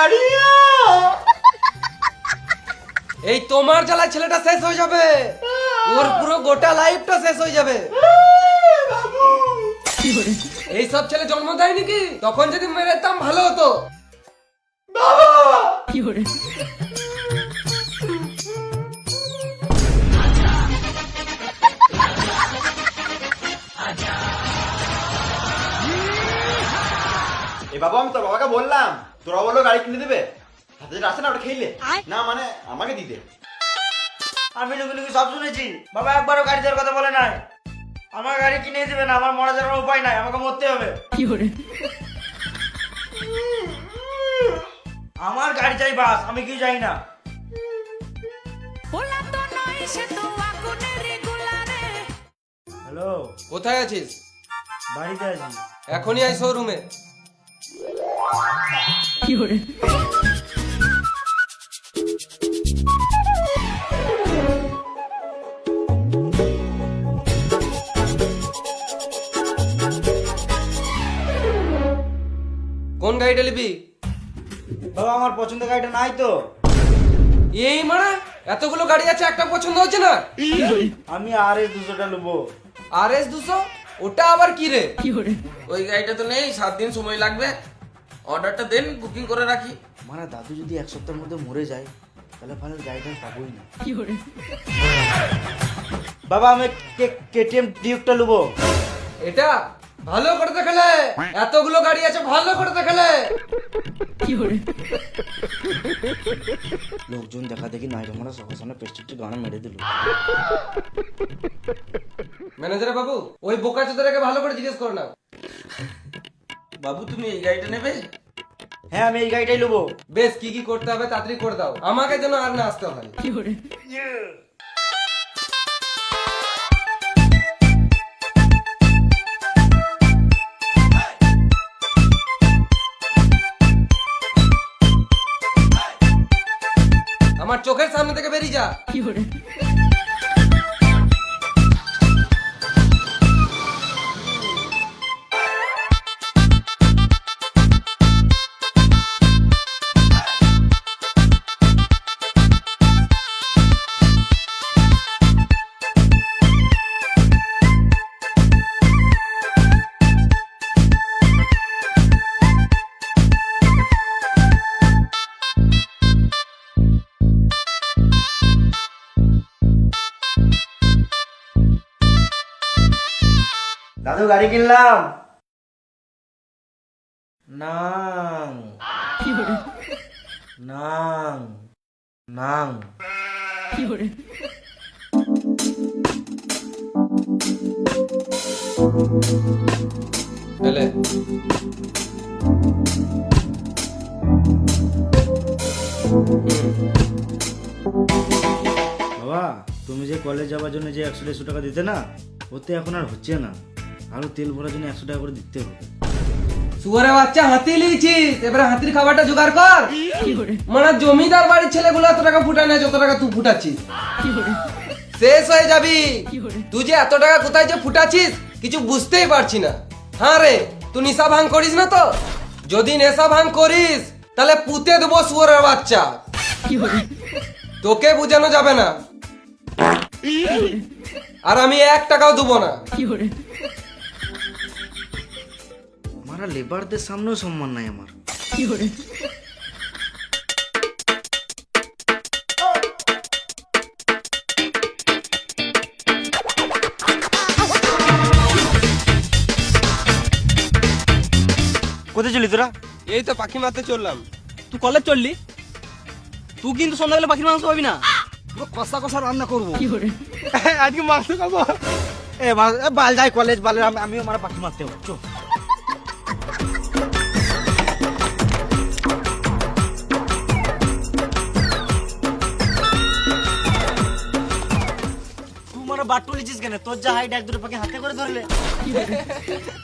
গাড়ি এই তোমার জ্বালায় ছেলেটা শেষ হয়ে যাবে। ওর পুরো গোটা লাইফটা শেষ হয়ে যাবে। এই সব ছেলে জন্ম দেয় নাকি তখন যদি মেরে দিতাম ভালো হতো। এ বাবা আমি তোর বাবাকে বললাম। তোরা বলল গাড়ি কিনে দেবে? হাতে যেটা আসে না ওটা খেলে না। মানে আমাকে দিতে। আমি লুকি লুকি সব শুনেছি। বাবা একবারও গাড়ি দেওয়ার কথা বলে নাই। আমার গাড়ি কিনে দেবে না আমার মরা যাওয়ার উপায় নাই আমাকে মরতে হবে। কি করে? আমার গাড়ি চাই বাস আমি কি চাই না. হ্যালো? কোথায় আছিস? বাড়িতে আছি। এখনই আই শোরুমে কোন গাড়িটা নিবি? বাবা আমার পছন্দের গাড়িটা নাই তো। এই মারা এতগুলো গাড়ি আছে একটা পছন্দ হচ্ছে না? আমি আর এস দুশোটা নেব। আর এস দুশো? ওটা আবার কি রে? ওই গাড়িটা তো নেই সাত দিন সময় লাগবে। অর্ডারটা দেন বুকিং করে রাখি। মানে দাদু যদি এক সপ্তাহের মধ্যে মরে যায় তাহলে ভালো গাড়িটা আমি পাবোই না। বাবা আমি কেটিএম ডিউকটা নেব এটা ভালো করে দেখালে। এতগুলো গাড়ি আছে ভালো করে দেখালে। লোকজন দেখা দেখি নাই সবার সামনে পেস্টিকটি গানা মেরে দিল। ম্যানেজার বাবু ওই বোকা চোদারাকে ভালো করে জিজ্ঞেস করো না। বাবু তুমি এই গাড়িটা নেবে? হ্যাঁ আমি এই গাড়িটাই নেব। বেশ কি কি করতে হবে তাড়াতাড়ি করে দাও। আমাকে যেন আর না আসতে হয়। আমার চোখের সামনে থেকে বেরিয়ে যা। দাদু গাড়ি কিনলাম। নাং। নাং। নাং। এলে বাবা তুমি যে কলেজ যাওয়ার জন্য যে একশো দেড়শো টাকা দিতে না ওতে এখন আর হচ্ছে না। আরও তেল ভরার জন্য একশো টাকা করে দিতে হবে। শুয়ারে বাচ্চা হাতি লিয়েছিস এবারে হাতির খাবারটা জোগাড় কর। মানে জমিদার বাড়ির ছেলেগুলো এত টাকা ফুটায় না যত টাকা তুই ফুটাচ্ছিস? শেষ হয়ে যাবি। তুই যে এত টাকা কোথায় যে ফুটাচ্ছিস কিছু বুঝতেই পারছি না। হ্যাঁ রে তুই নেশা ভাঙ করিস না তো? যদি নেশা ভাঙ করিস তাহলে পুঁতে দেবো শুয়ারের বাচ্চা। তোকে বোঝানো যাবে না। আর আমি এক টাকাও দেবো না। আমার লেবারদের সামনেও সম্মান নাই আমার। কোথায় চলি তোরা? এই তো পাখি মারতে চললাম। তুই কলেজ চললি? তুই কিন্তু সন্ধ্যাবেলা পাখির মাংস পাবি না। কষা কষা রান্না করব। আজকে মাংস খাব। এ বাল যাই কলেজ বালে আমিও মারা পাখি মারতে হবে চো তুলেছিস কেন? তোর যা হাইট এক দুটো পাখি হাতে করে ধরলে।